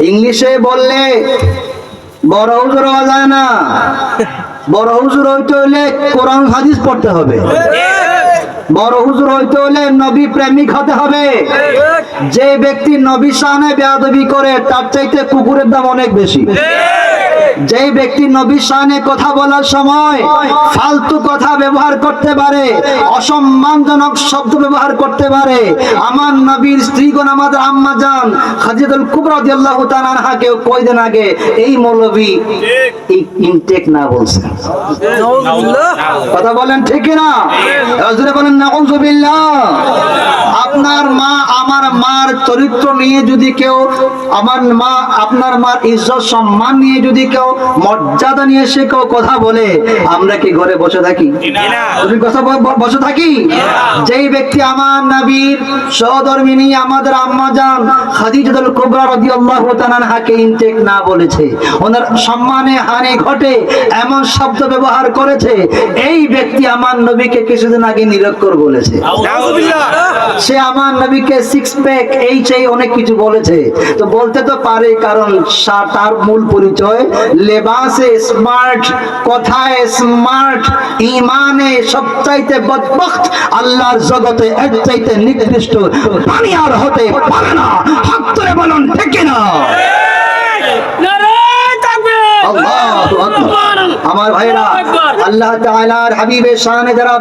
ইংলিশে বললে, বড় হুজুর হওয়া যায় না। বড় হুজুর হইতে হইলে কোরআন, হাদিস পড়তে হবে। বড় হুজুর হইতে হলে নবী প্রেমিক হতে হবে। যে ব্যক্তি নবী শানে বেয়াদবি করে, তার চাইতে কুকুরের দাম অনেক বেশি। যে ব্যক্তি নবী শানে কথা বলার সময় ফালতু কথা ব্যবহার করতে পারে অসম্মানজনক শব্দ ব্যবহার করতে পারে আমার নবীর স্ত্রীগণ আমাদের আম্মা যান খাজিদুল কুবরা রাদিয়াল্লাহু তাআলা আনহা কেউ কয়দিন আগে এই মৌলবী ইনটেক না বলছেন। কথা বলেন ঠিক না হজরে বলেন নাউজুবিল্লাহ। আপনার মা চরিত্র নিয়ে যদি কেউ আমার মা, আপনার মার ইজ্জত, সম্মান নিয়ে যদি কেউ মর্যাদা নিয়ে সে কেউ কথা বলে, আমরা কি ঘরে বসে থাকি? বসে থাকি? যেই ব্যক্তি আমার নবীর সহধর্মিনী, আমাদের আম্মা যান খাদিজাতুল কুবরা রাদিয়াল্লাহু আনহাকে ইনটেক না বলেছে, ওনার সম্মানে হানি ঘটে, এমন শব্দ ব্যবহার করেছে, এই ব্যক্তি আমার নবীকে কিছুদিন আগে নিরক্ষর বলেছে। সে আমার নবীকে সিক্স প্যাক এই চাই অনেক কিছু বলেছে। তো বলতে তো পারে কারণ তার মূল পরিচয় লেবাসে স্মার্ট কথায় স্মার্ট ইমানে সবচাইতে বদবখত আল্লাহর জগতে এর চাইতে নিকৃষ্ট পানি আর হতে পারে না। হাত ধরে বলুন ঠিক না? আমার ভাইরা আল্লাহ তাআলার হাবিবের শানে যারা